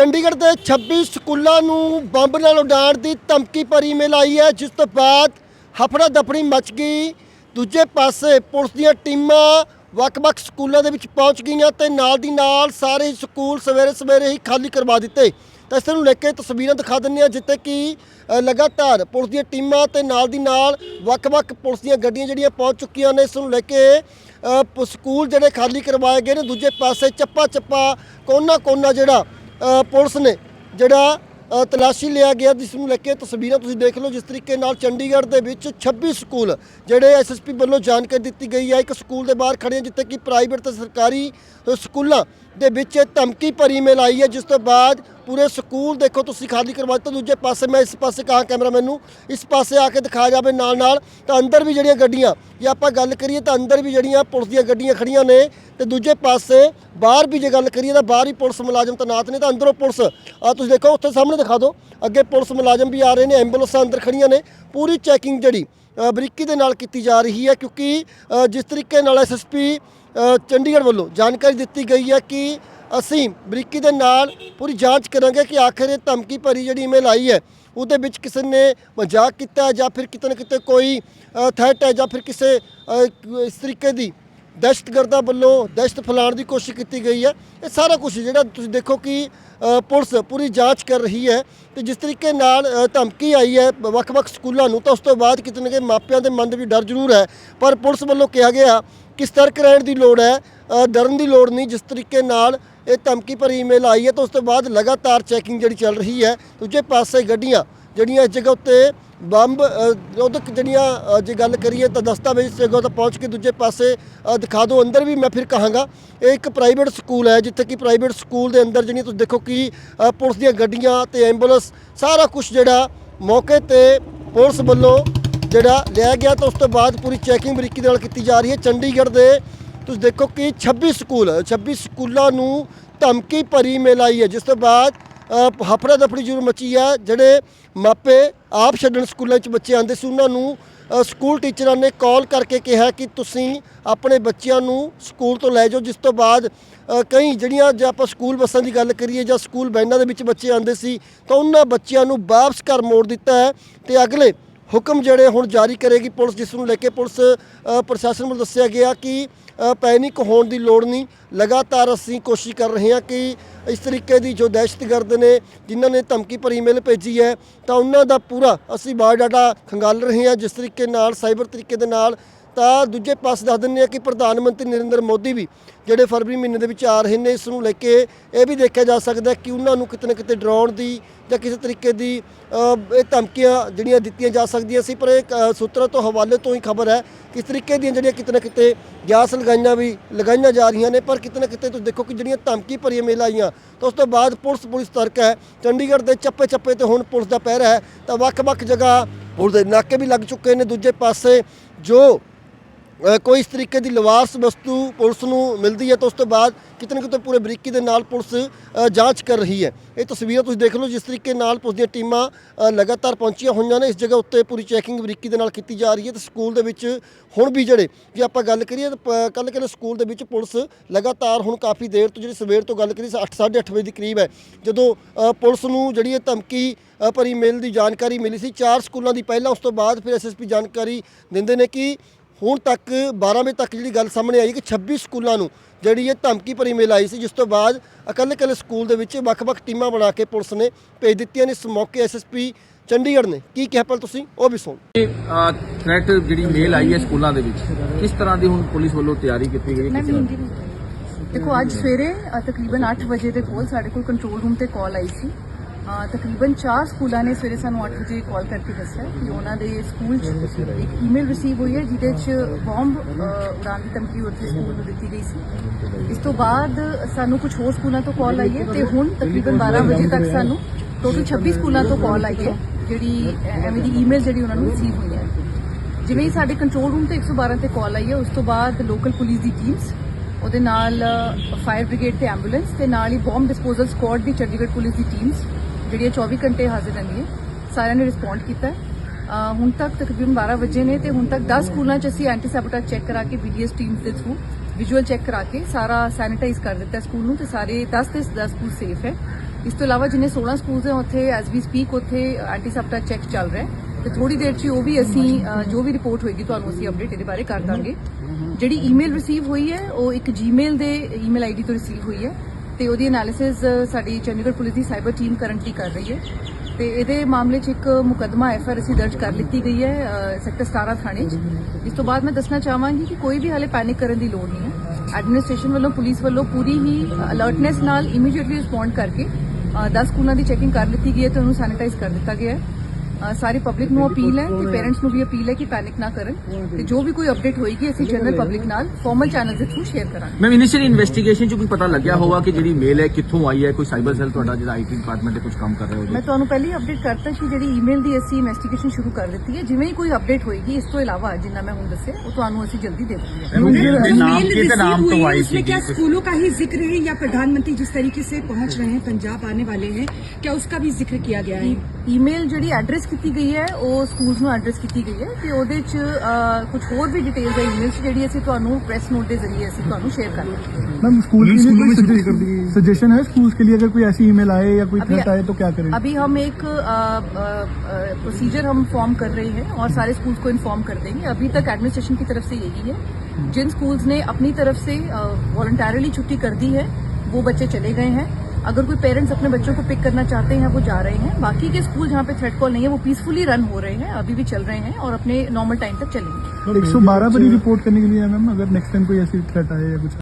ਚੰਡੀਗੜ੍ਹ ਦੇ 26 ਸਕੂਲਾਂ ਨੂੰ ਬੰਬ ਨਾਲ ਉਡਾਉਣ ਦੀ ਧਮਕੀ ਭਰੀ ਮੇਲ ਆਈ ਹੈ ਜਿਸ ਤੋਂ ਬਾਅਦ ਹਫੜਾ ਦਫੜੀ ਮਚ ਗਈ। ਦੂਜੇ ਪਾਸੇ ਪੁਲਿਸ ਦੀਆਂ ਟੀਮਾਂ ਵੱਖ-ਵੱਖ ਸਕੂਲਾਂ ਦੇ ਵਿੱਚ ਪਹੁੰਚ ਗਈਆਂ ਤੇ ਨਾਲ ਦੀ ਨਾਲ ਸਾਰੇ ਹੀ ਸਕੂਲ ਸਵੇਰੇ ਸਵੇਰੇ ਹੀ ਖਾਲੀ ਕਰਵਾ ਦਿੱਤੇ। ਤਾਂ ਇਸ ਨੂੰ ਲੈ ਕੇ ਤਸਵੀਰਾਂ ਦਿਖਾ ਦਿੰਦੇ ਆ ਜਿੱਥੇ ਕਿ ਲਗਾਤਾਰ ਪੁਲਿਸ ਦੀਆਂ ਟੀਮਾਂ ਤੇ ਨਾਲ ਦੀ ਨਾਲ ਵੱਖ-ਵੱਖ ਪੁਲਿਸ ਦੀਆਂ ਗੱਡੀਆਂ ਜਿਹੜੀਆਂ ਪਹੁੰਚ ਚੁੱਕੀਆਂ ਨੇ ਇਸ ਨੂੰ ਲੈ ਕੇ ਅ, ਸਕੂਲ ਜਿਹੜੇ ਖਾਲੀ ਕਰਵਾਏ ਗਏ ਨੇ। ਦੂਜੇ ਪਾਸੇ ਚੱਪਾ ਚੱਪਾ ਕੋਨਾ ਕੋਨਾ ਜਿਹੜਾ ਪੁਲਿਸ ਨੇ ਜਿਹੜਾ ਤਲਾਸ਼ੀ ਲਿਆ ਗਿਆ, ਜਿਸ ਨੂੰ ਲੈ ਕੇ ਤਸਵੀਰਾਂ ਤੁਸੀਂ ਦੇਖ ਲਓ, ਜਿਸ ਤਰੀਕੇ ਨਾਲ ਚੰਡੀਗੜ੍ਹ ਦੇ ਵਿੱਚ 26 ਸਕੂਲ ਜਿਹੜੇ ਐਸਐਸਪੀ ਵੱਲੋਂ ਜਾਣਕਾਰੀ ਦਿੱਤੀ ਗਈ ਹੈ। ਇੱਕ ਸਕੂਲ ਦੇ ਬਾਹਰ ਖੜੇ ਜਿੱਥੇ ਕਿ ਪ੍ਰਾਈਵੇਟ ਤੇ ਸਰਕਾਰੀ ਸਕੂਲਾਂ ਦੇ ਵਿੱਚ ਧਮਕੀ ਭਰੀ ਮੇਲ ਆਈ ਹੈ, ਜਿਸ ਤੋਂ ਬਾਅਦ ਪੂਰੇ ਸਕੂਲ ਦੇਖੋ ਤੁਸੀਂ ਖਾਲੀ ਕਰਵਾ ਦਿੱਤਾ, ਦੂਜੇ ਪਾਸੇ ਮੈਂ ਇਸ ਪਾਸੇ ਕਹਾਂ ਕੈਮਰਾ ਮੈਨੂੰ ਇਸ ਪਾਸੇ ਆ ਕੇ ਦਿਖਾਇਆ ਜਾਵੇ ਨਾਲ ਨਾਲ ਤਾਂ ਅੰਦਰ ਵੀ ਜਿਹੜੀਆਂ ਗੱਡੀਆਂ, ਜੇ ਆਪਾਂ ਗੱਲ ਕਰੀਏ ਤਾਂ ਅੰਦਰ ਵੀ ਜਿਹੜੀਆਂ ਪੁਲਿਸ ਦੀਆਂ ਗੱਡੀਆਂ ਖੜੀਆਂ ਨੇ, ਤੇ ਦੂਜੇ ਪਾਸੇ ਬਾਹਰ ਵੀ ਜੇ ਗੱਲ ਕਰੀਏ ਤਾਂ ਬਾਹਰ ਹੀ ਪੁਲਿਸ ਮੁਲਾਜ਼ਮ ਤੈਨਾਤ ਨੇ, ਤਾਂ ਅੰਦਰੋਂ ਪੁਲਿਸ, ਆ ਤੁਸੀਂ ਦੇਖੋ ਉੱਥੇ ਸਾਹਮਣੇ ਦਿਖਾ ਦਿਓ, ਅੱਗੇ ਪੁਲਿਸ ਮੁਲਾਜ਼ਮ ਵੀ ਆ ਰਹੇ ਨੇ, ਐਂਬੂਲੈਂਸਾਂ ਅੰਦਰ ਖੜੀਆਂ ਨੇ, ਪੂਰੀ ਚੈਕਿੰਗ ਜਿਹੜੀ ਬਰੀਕੀ ਦੇ ਨਾਲ ਕੀਤੀ ਜਾ ਰਹੀ ਹੈ, ਕਿਉਂਕਿ ਜਿਸ ਤਰੀਕੇ ਨਾਲ ਐਸਐਸਪੀ ਚੰਡੀਗੜ੍ਹ ਵੱਲੋਂ ਜਾਣਕਾਰੀ ਦਿੱਤੀ ਗਈ ਹੈ ਕਿ ਅਸੀਂ ਬਰੀਕੀ ਦੇ ਨਾਲ ਪੂਰੀ ਜਾਂਚ ਕਰਾਂਗੇ ਕਿ ਆਖਿਰ ਇਹ ਧਮਕੀ ਭਰੀ ਜਿਹੜੀ ਈਮੇਲ ਆਈ ਹੈ, ਉਹਦੇ ਵਿੱਚ ਕਿਸੇ ਨੇ ਮਜ਼ਾਕ ਕੀਤਾ ਜਾਂ ਫਿਰ ਕਿਤੇ ਨਾ ਕਿਤੇ ਕੋਈ ਥ੍ਰੈਟ ਹੈ ਜਾਂ ਫਿਰ ਕਿਸੇ ਇਸ ਤਰੀਕੇ ਦੀ ਦਹਿਸ਼ਤਗਰਦਾਂ ਵੱਲੋਂ ਦਹਿਸ਼ਤ ਫੈਲਾਉਣ ਦੀ ਕੋਸ਼ਿਸ਼ ਕੀਤੀ ਗਈ ਹੈ। ਇਹ ਸਾਰਾ ਕੁਝ ਜਿਹੜਾ ਤੁਸੀਂ ਦੇਖੋ ਕਿ ਪੁਲਿਸ ਪੂਰੀ ਜਾਂਚ ਕਰ ਰਹੀ ਹੈ ਤੇ ਜਿਸ ਤਰੀਕੇ ਨਾਲ ਧਮਕੀ ਆਈ ਹੈ ਵੱਖ-ਵੱਖ ਸਕੂਲਾਂ ਨੂੰ, ਤਾਂ ਉਸ ਤੋਂ ਬਾਅਦ ਕਿਤੇ ਨਾ ਕਿਤੇ ਮਾਪਿਆਂ ਦੇ ਮਨ ਦੇ ਵਿੱਚ ਡਰ ਜ਼ਰੂਰ ਹੈ। ਪਰ ਪੁਲਿਸ ਵੱਲੋਂ ਕਿਹਾ ਗਿਆ ਕਿ ਸਤਰਕ ਰਹਿਣ ਦੀ ਲੋੜ ਹੈ ਡਰਨ ਦੀ ਲੋੜ ਨਹੀਂ, ਜਿਸ ਤਰੀਕੇ ਨਾਲ ਇਹ ਧਮਕੀ ਭਰੀ ਈਮੇਲ ਆਈ ਹੈ ਤਾਂ ਉਸ ਤੋਂ ਬਾਅਦ ਲਗਾਤਾਰ ਚੈਕਿੰਗ ਜਿਹੜੀ ਚੱਲ ਰਹੀ ਹੈ ਦੂਜੇ ਪਾਸੇ ਗੱਡੀਆਂ ਜਿਹੜੀਆਂ ਇਸ ਜਗ੍ਹਾ ਉੱਤੇ ਬੰਬ ਅ, ਜਿਹੜੀਆਂ ਜੇ ਗੱਲ ਕਰੀਏ ਤਾਂ ਦਸਤਾਵੇਜ਼ ਜਗ੍ਹਾ ਤੋਂ ਪਹੁੰਚ ਕੇ ਦੂਜੇ ਪਾਸੇ ਦਿਖਾ ਦਿਓ ਅੰਦਰ ਵੀ ਮੈਂ ਫਿਰ ਕਹਾਂਗਾ ਇਹ ਇੱਕ ਪ੍ਰਾਈਵੇਟ ਸਕੂਲ ਹੈ ਜਿੱਥੇ ਕਿ ਪ੍ਰਾਈਵੇਟ ਸਕੂਲ ਦੇ ਅੰਦਰ ਜਿਹੜੀਆਂ ਤੁਸੀਂ ਦੇਖੋ ਕਿ ਪੁਲਿਸ ਦੀਆਂ ਗੱਡੀਆਂ ਤੇ ਐਂਬੂਲੈਂਸ ਸਾਰਾ ਕੁਝ ਜਿਹੜਾ ਮੌਕੇ ਤੇ ਪੁਲਿਸ ਵੱਲੋਂ ਜਿਹੜਾ ਲਿਆ ਗਿਆ ਤਾਂ ਉਸ ਤੋਂ ਬਾਅਦ ਪੂਰੀ ਚੈਕਿੰਗ ਬਰੀਕੀ ਨਾਲ ਕੀਤੀ ਜਾ ਰਹੀ ਹੈ। ਚੰਡੀਗੜ੍ਹ ਦੇ ਤੁਸੀਂ ਦੇਖੋ ਕਿ 26 ਸਕੂਲ 26 ਸਕੂਲਾਂ ਨੂੰ ਧਮਕੀ ਭਰੀ ਮੇਲ ਹੈ। ਜਿਸ ਤੋਂ ਬਾਅਦ ਹਫੜਾ ਦਫੜੀ ਜ਼ਰੂਰ ਮਚੀ ਹੈ। ਜਿਹੜੇ ਮਾਪੇ ਆਪ ਛੱਡਣ ਸਕੂਲਾਂ 'ਚ ਬੱਚੇ ਆਉਂਦੇ ਸੀ, ਉਹਨਾਂ ਨੂੰ ਸਕੂਲ ਟੀਚਰਾਂ ਨੇ ਕਾਲ ਕਰਕੇ ਕਿਹਾ ਕਿ ਤੁਸੀਂ ਆਪਣੇ ਬੱਚਿਆਂ ਨੂੰ ਸਕੂਲ ਤੋਂ ਲੈ ਜਾਓ। ਜਿਸ ਤੋਂ ਬਾਅਦ ਕਈ ਜਿਹੜੀਆਂ ਜੇ ਆਪਾਂ ਸਕੂਲ ਬੱਸਾਂ ਦੀ ਗੱਲ ਕਰੀਏ ਜਾਂ ਸਕੂਲ ਵੈਨਾਂ ਦੇ ਵਿੱਚ ਬੱਚੇ ਆਉਂਦੇ ਸੀ, ਤਾਂ ਉਹਨਾਂ ਬੱਚਿਆਂ ਨੂੰ ਵਾਪਸ ਘਰ ਮੋੜ ਦਿੱਤਾ ਹੈ ਤੇ ਅਗਲੇ ਹੁਕਮ ਜਿਹੜੇ ਹੁਣ ਜਾਰੀ ਕਰੇਗੀ ਪੁਲਿਸ, ਜਿਸ ਨੂੰ ਲੈ ਕੇ ਪੁਲਿਸ ਪ੍ਰਸ਼ਾਸਨ ਵੱਲੋਂ ਦੱਸਿਆ ਗਿਆ ਕਿ ਪੈਨਿਕ ਹੋਣ ਦੀ ਲੋੜ ਨਹੀਂ। ਲਗਾਤਾਰ ਅਸੀਂ ਕੋਸ਼ਿਸ਼ ਕਰ ਰਹੇ ਹਾਂ ਕਿ ਇਸ ਤਰੀਕੇ ਦੀ ਜੋ ਦਹਿਸ਼ਤਗਰਦ ਨੇ, ਜਿਨ੍ਹਾਂ ਨੇ ਧਮਕੀ ਭਰੀ ਈਮੇਲ ਭੇਜੀ ਹੈ, ਤਾਂ ਉਹਨਾਂ ਦਾ ਪੂਰਾ ਅਸੀਂ ਬਾਇਓਡਾਟਾ ਖੰਗਾਲ ਰਹੇ ਹਾਂ। ਜਿਸ ਤਰੀਕੇ ਨਾਲ, ਸਾਈਬਰ ਤਰੀਕੇ ਦੇ ਨਾਲ, ਤਾਂ ਦੂਜੇ ਪਾਸੇ ਦੱਸ ਦਿੰਦੇ ਆ ਕਿ ਪ੍ਰਧਾਨ ਮੰਤਰੀ ਨਰਿੰਦਰ ਮੋਦੀ ਵੀ ਜਿਹੜੇ ਫਰਵਰੀ ਮਹੀਨੇ ਦੇ ਵਿੱਚ ਆ ਰਹੇ ਨੇ, ਇਸ ਨੂੰ ਲੈ ਕੇ ਇਹ ਵੀ ਦੇਖਿਆ ਜਾ ਸਕਦਾ ਕਿ ਉਹਨਾਂ ਨੂੰ ਕਿਤੇ ਨਾ ਕਿਤੇ ਡਰਾਉਣ ਦੀ ਜਾਂ ਕਿਸੇ ਤਰੀਕੇ ਦੀ ਇਹ ਧਮਕੀਆਂ ਜਿਹੜੀਆਂ ਦਿੱਤੀਆਂ ਜਾ ਸਕਦੀਆਂ ਸੀ, ਪਰ ਇਹ ਸੂਤਰਾਂ ਤੋਂ ਹਵਾਲੇ ਤੋਂ ਹੀ ਖਬਰ ਹੈ ਕਿਸ ਤਰੀਕੇ ਦੀਆਂ ਜਿਹੜੀਆਂ ਕਿਤੇ ਨਾ ਕਿਤੇ ਗਿਆਸ ਲਗਾਈਆਂ ਵੀ, ਲਗਾਈਆਂ ਜਾ ਰਹੀਆਂ ਨੇ, ਪਰ ਕਿਤੇ ਨਾ ਕਿਤੇ ਤੁਸੀਂ ਦੇਖੋ ਕਿ ਜਿਹੜੀਆਂ ਧਮਕੀ ਭਰੀਆਂ ਮੇਲ ਆਈਆਂ, ਤਾਂ ਉਸ ਤੋਂ ਬਾਅਦ ਪੁਲਿਸ ਪੁਲਿਸ ਤਰਕ ਹੈ। ਚੰਡੀਗੜ੍ਹ ਦੇ ਚੱਪੇ ਚੱਪੇ ਤੇ ਹੁਣ ਪੁਲਿਸ ਦਾ ਪਹਿਰਾ ਹੈ, ਤਾਂ ਵੱਖ-ਵੱਖ ਜਗ੍ਹਾ ਪੁਲਿਸ ਦੇ ਨਾਕੇ ਵੀ ਲੱਗ ਚੁੱਕੇ ਨੇ। ਦੂਜੇ ਪਾਸੇ ਜੋ ਕੋਈ ਇਸ ਤਰੀਕੇ ਦੀ ਲਵਾਰਸ ਵਸਤੂ ਪੁਲਿਸ ਨੂੰ ਮਿਲਦੀ ਹੈ ਤਾਂ ਉਸ ਤੋਂ ਬਾਅਦ ਕਿਤੇ ਨਾ ਕਿਤੇ ਪੂਰੇ ਬਰੀਕੀ ਦੇ ਨਾਲ ਪੁਲਿਸ ਜਾਂਚ ਕਰ ਰਹੀ ਹੈ। ਇਹ ਤਸਵੀਰਾਂ ਤੁਸੀਂ ਦੇਖ ਲਓ ਜਿਸ ਤਰੀਕੇ ਨਾਲ ਪੁਲਿਸ ਦੀਆਂ ਟੀਮਾਂ ਲਗਾਤਾਰ ਪਹੁੰਚੀਆਂ ਹੋਈਆਂ ਨੇ। ਇਸ ਜਗ੍ਹਾ ਉੱਤੇ ਪੂਰੀ ਚੈਕਿੰਗ ਬਰੀਕੀ ਦੇ ਨਾਲ ਕੀਤੀ ਜਾ ਰਹੀ ਹੈ ਤੇ ਸਕੂਲ ਦੇ ਵਿੱਚ ਹੁਣ ਵੀ ਜਿਹੜੇ, ਜੇ ਆਪਾਂ ਗੱਲ ਕਰੀਏ ਤਾਂ ਕੱਲ ਕੱਲ ਸਕੂਲ ਦੇ ਵਿੱਚ ਪੁਲਿਸ ਲਗਾਤਾਰ ਹੁਣ ਕਾਫੀ ਦੇਰ ਤੋਂ ਜਿਹੜੀ ਸਵੇਰ ਤੋਂ ਗੱਲ ਕਰੀ 8 8:30 ਵਜੇ ਦੇ ਕਰੀਬ ਹੈ, ਜਦੋਂ ਪੁਲਿਸ ਨੂੰ ਜਿਹੜੀ ਇਹ ਧਮਕੀ ਭਰੀ ਮੇਲ ਦੀ ਜਾਣਕਾਰੀ ਮਿਲੀ ਸੀ। ਚਾਰ ਸਕੂਲਾਂ ਦੀ ਪਹਿਲਾਂ ਉਸ ਤੋਂ ਬਾਅਦ ਫਿਰ ਐਸਐਸਪੀ ਜਾਣਕਾਰੀ ਦਿੰਦੇ ਨੇ ਕਿ ਹੁਣ ਤੱਕ 12 ਵਜੇ ਤੱਕ ਜਿਹੜੀ ਗੱਲ ਸਾਹਮਣੇ ਆਈ ਕਿ 26 ਸਕੂਲਾਂ ਨੂੰ ਜਿਹੜੀ ਇਹ ਧਮਕੀ ਭਰੀ ਮੇਲ ਆਈ ਸੀ ਜਿਸ ਤੋਂ ਬਾਅਦ ਇਕੱਲੇ ਇਕੱਲੇ ਸਕੂਲ ਦੇ ਵਿੱਚ ਵੱਖ-ਵੱਖ ਟੀਮਾਂ ਬਣਾ ਕੇ ਪੁਲਿਸ ਨੇ ਭੇਜ ਦਿੱਤੀਆਂ ਨੇ। ਇਸ ਮੌਕੇ ਐਸਐਸਪੀ ਚੰਡੀਗੜ੍ਹ ਨੇ। ਕੀ ਕਿਹਾ ਪਹਿਲਾਂ ਤੁਸੀਂ? ਉਹ ਵੀ ਸੁਣ। ਥ੍ਰੈਟ ਜਿਹੜੀ ਮੇਲ ਆਈ ਹੈ ਸਕੂਲਾਂ ਦੇ ਵਿੱਚ ਕਿਸ ਤਰ੍ਹਾਂ ਦੀ ਹੁਣ ਪੁਲਿਸ ਵੱਲੋਂ ਤਿਆਰੀ ਕੀਤੀ ਗਈ? ਵਿੱਚ ਦੇਖੋ ਅੱਜ ਸਵੇਰੇ ਤਕਰੀਬਨ 8 ਵਜੇ ਦੇ ਕੋਲ ਸਾਡੇ ਕੋਲ ਕੰਟਰੋਲ ਰੂਮ ਤੇ ਕਾਲ ਆਈ ਸੀ। ਤਕਰੀਬਨ 4 ਸਕੂਲਾਂ ਨੇ ਸਵੇਰੇ ਸਾਨੂੰ 8 ਵਜੇ ਕਾਲ ਕਰਕੇ ਦੱਸਿਆ ਕਿ ਉਹਨਾਂ ਦੇ ਸਕੂਲ 'ਚ ਇੱਕ ਈਮੇਲ ਰਿਸੀਵ ਹੋਈ ਹੈ, ਜਿਹਦੇ 'ਚ ਬੰਬ ਉਡਾਉਣ ਦੀ ਧਮਕੀ ਉੱਥੇ ਸਕੂਲ ਨੂੰ ਦਿੱਤੀ ਗਈ ਸੀ। ਇਸ ਤੋਂ ਬਾਅਦ ਸਾਨੂੰ ਕੁਝ ਹੋਰ ਸਕੂਲਾਂ ਤੋਂ ਕਾਲ ਆਈ ਹੈ ਤੇ ਹੁਣ ਤਕਰੀਬਨ 12 ਵਜੇ ਤੱਕ ਸਾਨੂੰ ਟੋਟਲ 26 ਸਕੂਲਾਂ ਤੋਂ ਕਾਲ ਆਈ ਹੈ, ਜਿਹੜੀ ਐਵੇਂ ਦੀ ਈਮੇਲ ਜਿਹੜੀ ਉਹਨਾਂ ਨੂੰ ਰਿਸੀਵ ਹੋਈ ਹੈ। ਜਿਵੇਂ ਹੀ ਸਾਡੇ ਕੰਟਰੋਲ ਰੂਮ ਤੇ 112 ਤੇ ਕਾਲ ਆਈ ਹੈ, ਉਸ ਤੋਂ ਬਾਅਦ ਲੋਕਲ ਪੁਲਿਸ ਦੀ ਟੀਮਸ ਉਹਦੇ ਨਾਲ ਫਾਇਰ ਬ੍ਰਿਗੇਡ ਤੇ ਐਂਬੂਲੈਂਸ ਤੇ ਨਾਲ ਹੀ ਬੰਬ ਡਿਸਪੋਜ਼ਲ ਸਕੁਆਡ ਦੀ ਚੰਡੀਗੜ੍ਹ ਪੁਲਿਸ ਦੀ ਟੀਮਸ ਜਿਹੜੀਆਂ 24 ਘੰਟੇ ਹਾਜ਼ਰ ਰਹਿੰਦੀ ਹੈ, ਸਾਰਿਆਂ ਨੇ ਰਿਸਪੌਂਡ ਕੀਤਾ ਹੁਣ ਤੱਕ ਤਕਰੀਬਨ 12 ਵਜੇ ਨੇ ਤੇ ਹੁਣ ਤੱਕ 10 ਸਕੂਲਾਂ 'ਚ ਅਸੀਂ ਐਂਟੀ ਸੈਬੋਟੇਜ ਚੈੱਕ ਕਰਾ ਕੇ ਬੀਡੀਐਸ ਟੀਮ ਦੇ ਥਰੂ ਵਿਜ਼ੂਅਲ ਚੈੱਕ ਕਰਾ ਕੇ ਸਾਰਾ ਸੈਨੀਟਾਈਜ਼ ਕਰ ਦਿੱਤਾ ਸਕੂਲ ਨੂੰ ਤੇ ਸਾਰੇ 10 ਤੇ 10 ਸਕੂਲ ਸੇਫ ਹੈ। ਇਸ ਤੋਂ ਇਲਾਵਾ ਜਿੰਨੇ 16 ਸਕੂਲਸ ਹੈ, ਉੱਥੇ ਐਸ ਵੀ ਸਪੀਕ ਉੱਥੇ ਐਂਟੀ ਸਪਟਾ ਚੈੱਕ ਚੱਲ ਰਿਹਾ ਹੈ। ਤੇ ਥੋੜੀ ਦੇਰ 'ਚ ਉਹ ਵੀ ਅਸੀਂ ਜੋ ਵੀ ਰਿਪੋਰਟ ਹੋਏਗੀ, ਤੁਹਾਨੂੰ ਅਸੀਂ ਅਪਡੇਟ ਇਹਦੇ ਬਾਰੇ ਕਰ ਦਾਂਗੇ। ਜਿਹੜੀ ਈਮੇਲ ਰਿਸੀਵ ਹੋਈ ਹੈ, ਉਹ ਇੱਕ ਜੀਮੇਲ ਦੇ ਈਮੇਲ ਆਈਡੀ ਤੋਂ ਰਿਸੀਵ ਹੋਈ ਹੈ। ਤੇ ਉਹਦੀ ਐਨਾਲਿਸਿਸ ਸਾਡੀ ਚੰਡੀਗੜ੍ਹ ਪੁਲਿਸ ਦੀ ਸਾਈਬਰ ਟੀਮ ਕਰੰਟਲੀ ਕਰ ਰਹੀ ਹੈ। ਤੇ ਇਹਦੇ ਮਾਮਲੇ 'ਚ ਇੱਕ ਮੁਕੱਦਮਾ ਐਫਆਰ ਅਸੀਂ ਦਰਜ ਕਰ ਲਿੱਤੀ ਗਈ ਹੈ ਸੈਕਟਰ 17 ਥਾਣੇ 'ਚ। ਇਸ ਤੋਂ ਬਾਅਦ ਮੈਂ ਦੱਸਣਾ ਚਾਹਾਂਗੀ ਕਿ ਕੋਈ ਵੀ ਹਾਲੇ ਪੈਨਿਕ ਕਰਨ ਦੀ ਲੋੜ ਨਹੀਂ ਹੈ। ਐਡਮਿਨਿਸਟ੍ਰੇਸ਼ਨ ਵੱਲੋਂ, ਪੁਲਿਸ ਵੱਲੋਂ ਪੂਰੀ ਹੀ ਅਲਰਟਨੈਸ ਨਾਲ ਇਮੀਡੀਏਟਲੀ ਰਿਸਪੌਂਡ ਕਰਕੇ 10 ਸਕੂਲਾਂ ਦੀ ਚੈਕਿੰਗ ਕਰ ਲਿੱਤੀ ਗਈ ਹੈ ਤੇ ਉਹਨੂੰ ਸੈਨੀਟਾਈਜ਼ ਕਰ ਦਿੱਤਾ ਗਿਆ ਹੈ। ਅ, ਸਾਰੀ ਪਬਲਿਕ ਨੂੰ ਅਪੀਲ ਹੈ ਤੇ ਪੇਰੈਂਟਸ ਨੂੰ ਵੀ ਅਪੀਲ ਹੈ ਕਿ ਪੈਨਿਕ ਨਾ ਕਰਨ ਤੇ ਜੋ ਵੀ ਕੋਈ ਅਪਡੇਟ ਹੋਏਗੀ ਅਸੀਂ ਜਨਰਲ ਪਬਲਿਕ ਨਾਲ ਫਾਰਮਲ ਚੈਨਲ ਦੇ ਥਰੂ ਸ਼ੇਅਰ ਕਰਾਂਗੇ ਮੈਮ ਇਨੀਸ਼ੀਅਲ ਇਨਵੈਸਟੀਗੇਸ਼ਨ ਚ ਕੋਈ ਪਤਾ ਲੱਗਿਆ ਹੋਗਾ ਕਿ ਜਿਹੜੀ ਮੇਲ ਹੈ ਕਿੱਥੋਂ ਆਈ ਹੈ ਕੋਈ ਸਾਈਬਰ ਸੈੱਲ ਤੁਹਾਡਾ ਜਿਹੜਾ ਆਈਟੀ ਡਿਪਾਰਟਮੈਂਟ ਦੇ ਕੁਝ ਕੰਮ ਕਰ ਰਿਹਾ ਮੈਂ ਹੋਵੇ ਤੁਹਾਨੂੰ ਪਹਿਲੇ ਅਪਡੇਟ ਕਰਤਾ ਕਿ ਜਿਹੜੀ ਈਮੇਲ ਦੀ ਅਸੀਂ ਇਨਵੈਸਟੀਗੇਸ਼ਨ ਸ਼ੁਰੂ ਕਰ ਦਿੱਤੀ ਹੈ ਜਿਵੇਂ ਹੀ ਕੋਈ ਅਪਡੇਟ ਹੋਏਗੀ ਇਸ ਤੋਂ ਇਲਾਵਾ ਜਿੰਨਾ ਮੈਂ ਹੁਣ ਦੱਸਿਆ ਉਹ ਤੁਹਾਨੂੰ ਅਸੀਂ ਜਲਦੀ ਦੇ ਦਾਂਗੇ नाम के नाम तो आई उसमें क्या स्कूलों का ही जिक्र है या प्रधानमंत्री जिस तरीके से पहुंच रहे हैं पंजाब आने वाले हैं क्या उसका भी जिक्र किया गया है ਈਮੇਲ ਜਿਹੜੀ ਐਡਰੈਸ ਕੀਤੀ ਗਈ ਹੈ ਉਹ ਸਕੂਲਸ ਨੂੰ ਐਡਰੈਸ ਕੀਤੀ ਗਈ ਹੈ ਤੇ ਉਹਦੇ ਚ ਕੁਝ ਹੋਰ ਵੀ ਡਿਟੇਲਸ ਹੈ ਈਮੇਲ ਚ ਜਿਹੜੀ ਅਸੀਂ ਤੁਹਾਨੂੰ ਪ੍ਰੈਸ ਨੋਟ ਦੇ ਜ਼ਰੀਏ ਅਸੀਂ ਤੁਹਾਨੂੰ ਸ਼ੇਅਰ ਕਰਾਂਗੇ मैम स्कूल के लिए कोई सजेशन है स्कूल्स के लिए अगर कोई ऐसी ईमेल आए या कोई अभी- थ्रेट आए तो क्या करें अभी हम एक प्रोसीजर हम फॉर्म कर रहे हैं और सारे स्कूल्स को इन्फॉर्म कर देंगे अभी तक एडमिनिस्ट्रेशन की तरफ से यही है जिन स्कूल्स ने अपनी तरफ से वॉलंटरली छुट्टी कर दी है वो बच्चे चले गए हैं अगर कोई पेरेंट्स अपने बच्चों को पिक करना चाहते हैं, वो जा रहे हैं। बाकी के स्कूल जहाँ पे थ्रेड कॉल नहीं है, वो पीसफुली रन हो रहे हैं, अभी भी चल रहे हैं और अपने नॉर्मल टाइम तक चलेंगे। एक सौ बारह बड़ी रिपोर्ट करने के लिए मैम, अगर नेक्स्ट टाइम कोई ऐसी थ्रेट आए या कुछ।